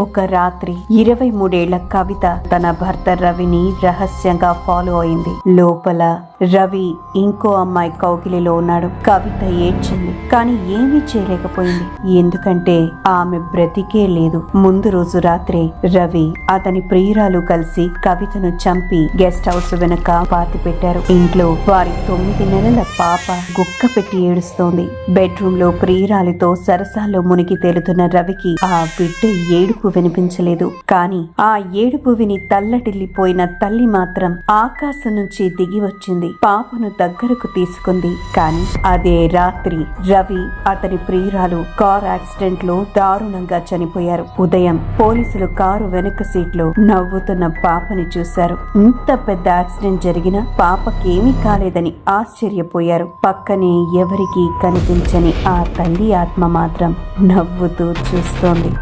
ఒక రాత్రి ఇరవై మూడేళ్ళ కవిత తన భర్త రవిని రహస్యంగా ఫాలో అయింది. లోపల రవి ఇంకో అమ్మాయి కౌగిలిలో ఉన్నాడు. కవిత ఏడ్చింది కానీ ఏమీ చేయలేకపోయింది. ఎందుకంటే ఆమె బ్రతికే లేదు. ముందు రోజు రాత్రి రవి అతని ప్రియురాలు కలిసి కవితను చంపి గెస్ట్ హౌస్ వెనుక పాతి పెట్టారు. ఇంట్లో వారి తొమ్మిది నెలల పాప గుక్క పెట్టి ఏడుస్తోంది. బెడ్రూమ్లో ప్రియురాలితో సరసాల్లో మునిగి తేలుతున్న రవికి ఆ బిడ్డ ఏడుపు వినిపించలేదు. కానీ ఆ ఏడుపు విని తల్లటిల్లిపోయిన తల్లి మాత్రం ఆకాశం నుంచి దిగి వచ్చింది. పాపను దగ్గరకు తీసుకుంది. కానీ అదే రాత్రి రవి అతని ప్రియురాలు కార్ యాక్సిడెంట్లో దారుణంగా చనిపోయారు. ఉదయం పోలీసులు కారు వెనుక సీట్లో నవ్వుతున్న పాపని చూశారు. ఇంత పెద్ద యాక్సిడెంట్ జరిగినా పాపకేమీ కాలేదని ఆశ్చర్యపోయారు. పక్కనే ఎవరికీ కనిపించని ఆ తల్లి ఆత్మ మాత్రం నవ్వుతూ చూస్తోంది.